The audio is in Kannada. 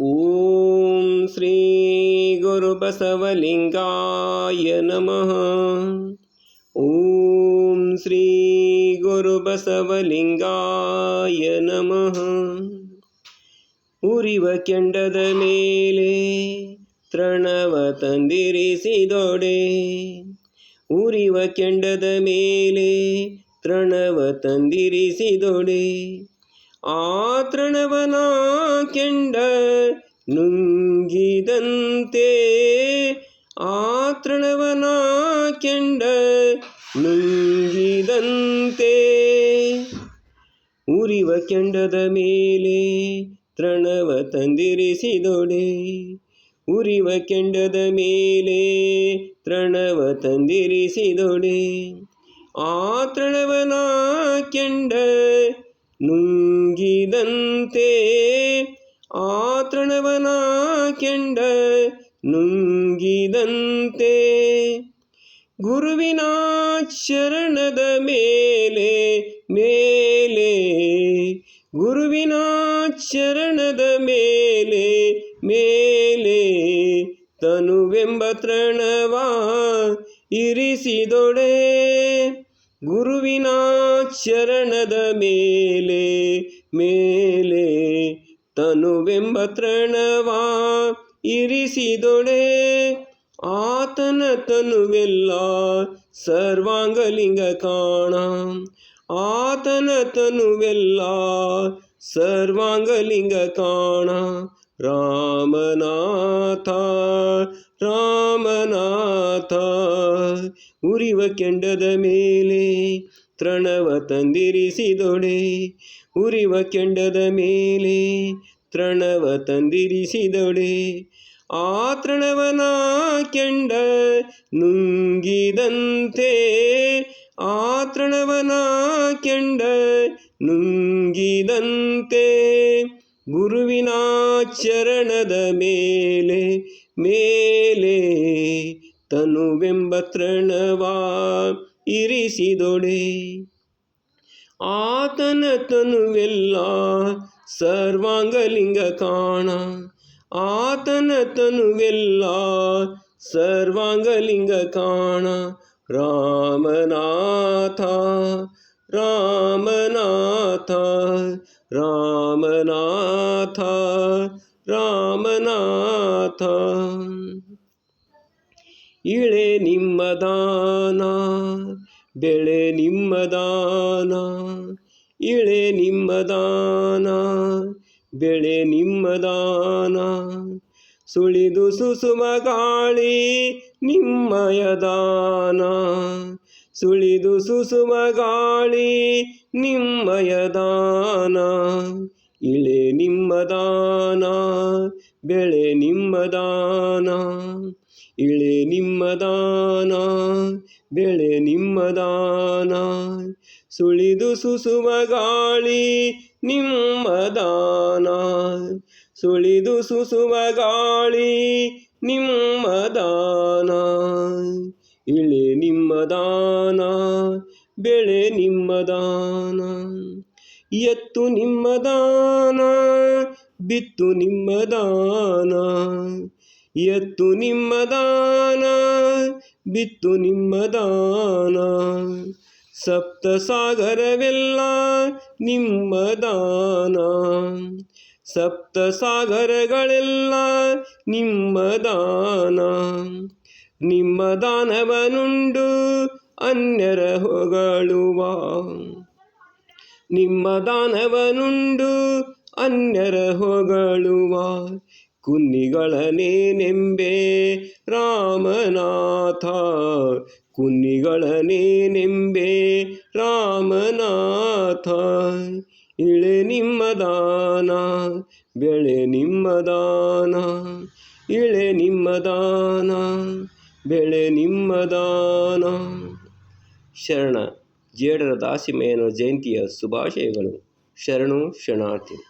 ಓಂ ಶ್ರೀ ಗುರು ಬಸವಲಿಂಗಾಯ ನಮಃ ಓಂ ಶ್ರೀ ಗುರು ಬಸವಲಿಂಗಾಯ ನಮಃ ಉರಿವ ಕೆಂಡದ ಮೇಲೆ ತೃಣವ ತಂದಿರಿಸಿದೊಡೆ ಉರಿವ ಕೆಂಡದ ಮೇಲೆ ತೃಣವ ತಂದಿರಿಸಿದೊಡೆ ಆ ತೃಣವನ ಕೆಂಡ ನುಂಗಿದಂತೆ. ಆ ತೃಣವನ ಕೆಂಡ ನುಂಗಿದಂತೆ. ಉರಿವ ಕೆಂಡದ ಮೇಲೆ ತೃಣವ ತಂದಿರಿಸಿದೊಡೆ. ಉರಿವ ಕೆಂಡದ ಮೇಲೆ ತೃಣವ ತಂದಿರಿಸಿದೊಡೆ. ಆ ತೃಣವನ ಕೆಂಡ ನುಂಗಿದಂತೆ ಆ ತೃಣವನ ಕೆಂಡ ನುಂಗಿದಂತೆ ಗುರುವಿನ ಚರಣದ ಮೇಲೆ ಮೇಲೆ. ಗುರುವಿನ ಚರಣದ ಮೇಲೆ ಮೇಲೆ. ತನುವೆಂಬ ತೃಣವ ಇರಿಸಿದೊಡೆ. ಗುರುವಿನ ಚರಣದ ಮೇಲೆ ಮೇಲೆ ತನುವೆಂಬ ತೃಣವ ಇರಿಸಿದೊಡೆ ಆತನ ತನುವೆಲ್ಲ ಸರ್ವಾಂಗಲಿಂಗ ಕಾಣ ಆತನ ತನುವೆಲ್ಲ ಸರ್ವಾಂಗಲಿಂಗ ಕಾಣ ರಾಮನಾಥ ರಾಮನಾಥ ಉರಿವ ಕೆಂಡದ ಮೇಲೆ ತೃಣವ ತಂದಿರಿಸಿದೊಡೆ, ಉರಿವ ಕೆಂಡದ ಮೇಲೆ ತೃಣವ ತಂದಿರಿಸಿದೊಡೆ. ಆ ತೃಣವನ ಕೆಂಡ ನುಂಗಿದಂತೆ, ಆ ತೃಣವನ ಕೆಂಡ ನುಂಗಿದಂತೆ. ಗುರುವಿನ ಚರಣದ ಮೇಲೆ ಮೇಲೆ ತನುವೆಂಬ ತೃಣವ ಇರಿಸಿದೊಡೆ ಆತನ ತನುವೆಲ್ಲ ಸರ್ವಾಂಗಲಿಂಗ ಕಾಣ ಆತನ ತನುವೆಲ್ಲ ಸರ್ವಾಂಗಲಿಂಗ ಕಾಣ ರಾಮನಾಥ ರಾಮನಾಥ ರಾಮನಾಥ ರಾಮನಾಥ ಇಳೆ ನಿಮ್ಮ ದಾನ, ಬೆಳೆ ನಿಮ್ಮ ದಾನ, ಇಳೆ ನಿಮ್ಮ ದಾನ, ಬೆಳೆ ನಿಮ್ಮ ದಾನ. ಸುಳಿದು ಸುಸುಮ ಗಾಳಿ ನಿಮ್ಮಯ ದಾನ, ಸುಳಿದು ಸುಸುಮ ಗಾಳಿ ನಿಮ್ಮಯ ದಾನ. ಇಳೆ ನಿಮ್ಮ ದಾನ, ಬೆಳೆ ನಿಮ್ಮ ದಾನ. ಇಳೆ ನಿಮ್ಮ ದಾನ, ಬೆಳೆ ನಿಮ್ಮ ದಾನ. ಸುಳಿದು ಸುಸುವ ಗಾಳಿ ನಿಮ್ಮ ದಾನ. ಸುಳಿದು ಸುಸುವ ಗಾಳಿ ನಿಮ್ಮ ದಾನ. ಇಳೆ ನಿಮ್ಮ ದಾನ, ಬೆಳೆ ನಿಮ್ಮ ದಾನ. ಎತ್ತು ನಿಮ್ಮ ದಾನ ಬಿತ್ತು ನಿಮ್ಮ ದಾನ ಎತ್ತು ನಿಮ್ಮ ದಾನ ಬಿತ್ತು ನಿಮ್ಮ ದಾನ ಸಪ್ತ ಸಾಗರವೆಲ್ಲ ನಿಮ್ಮ ದಾನ ಸಪ್ತ ಸಾಗರಗಳೆಲ್ಲ ನಿಮ್ಮ ದಾನ ನಿಮ್ಮ ದಾನವನುಂಡು ಅನ್ಯರ ಹೊಗಳುವ. ನಿಮ್ಮ ದಾನವನುಂಡು ಅನ್ಯರ ಹೊಗಳುವ ಕುನ್ನಿಗಳನೇನೆಂಬೆ ರಾಮನಾಥ ಕುನ್ನಿಗಳನೇನೆಂಬೆ ರಾಮನಾಥ ಇಳೆ ನಿಮ್ಮ ದಾನ, ಬೆಳೆ ನಿಮ್ಮ ದಾನ, ಇಳೆ ನಿಮ್ಮ ದಾನ, ಬೆಳೆ ನಿಮ್ಮ ದಾನ. ಶರಣ. ಜೇಡರ ದಾಸಿಮಯ್ಯನ ಜಯಂತಿಯ ಶುಭಾಶಯಗಳು. ಶರಣು ಶರಣಾರ್ಥಿ